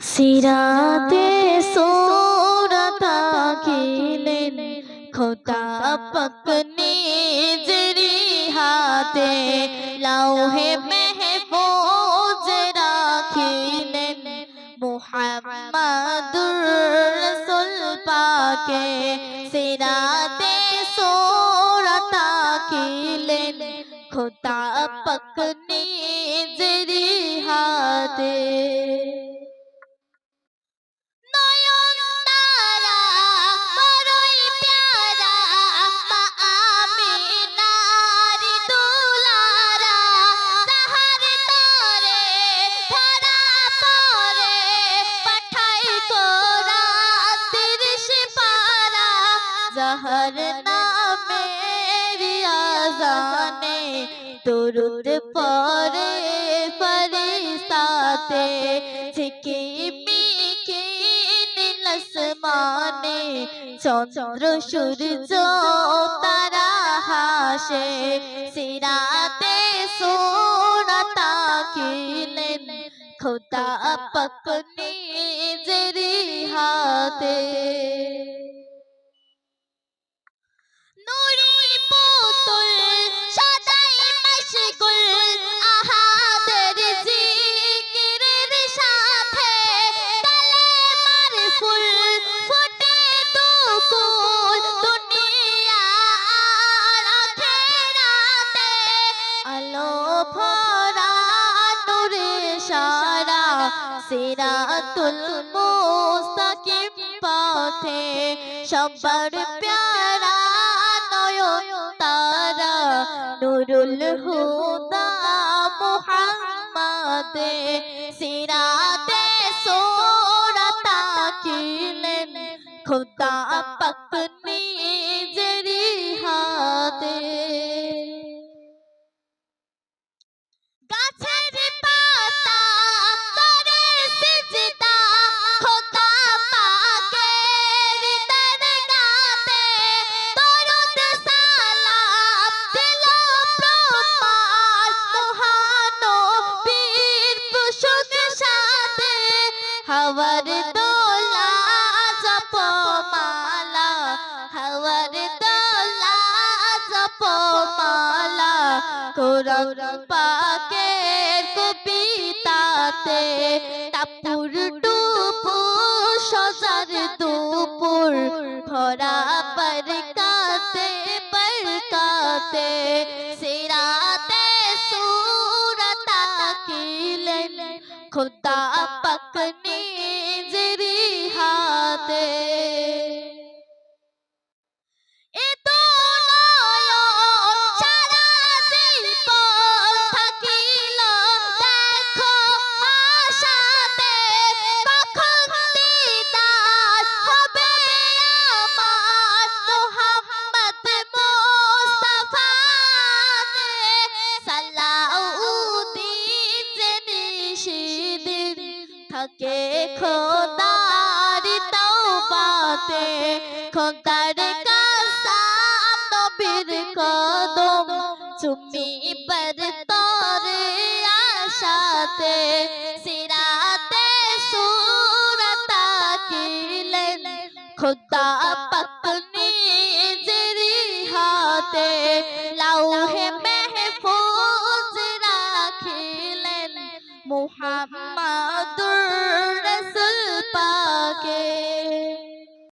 সিরাতে সোরতা খিলেন খোদা পাক নিজরি হাতে লাউহে মেহফুজ রাখিলেন মুহাম্মাদুর রাসূল পাকে সিরাতে সোরতা খিলেন খোদা জহর নামে রিয়াজানে দুরুদ পরে ফরিস্তাতে ঝিকি মিকি নীলসমানে চন্দ্র সূর্য তারা হাসে সিরাতে সোনাতা কিলেন খোদা পাক নিজেরি হাতে সিরাতুল মুস্তাকিম পথে। সবার প্যারা নয়ন তারা নুরুল হুদা মুহাম্মাদে। সিরাতে কিলেন খোদা পাক নিজেরি হাতে। গাছের পাতা করে সিজদা, খোদা পাকের দরগাতে দরুদ সালাম দিল প্রমাণ, মহানবীর প্রসঙ্গ সাথে। হাওয়ার কোরআন পাকের কবিতাতে টাপুর টুপুর সজার দুপুর ভরা বরকাতে বরকাতে সিরাতে সুরতা কিলেন খোদা পাক নিজরি হাতে। के खोदारी तो पाते खोदार का साथ को दो चुमी पर तोरे आशाते सिराते सूरता की ले खुदा पत्नी जरी हाते लाउहे महफूज राखिलन मुहम्मद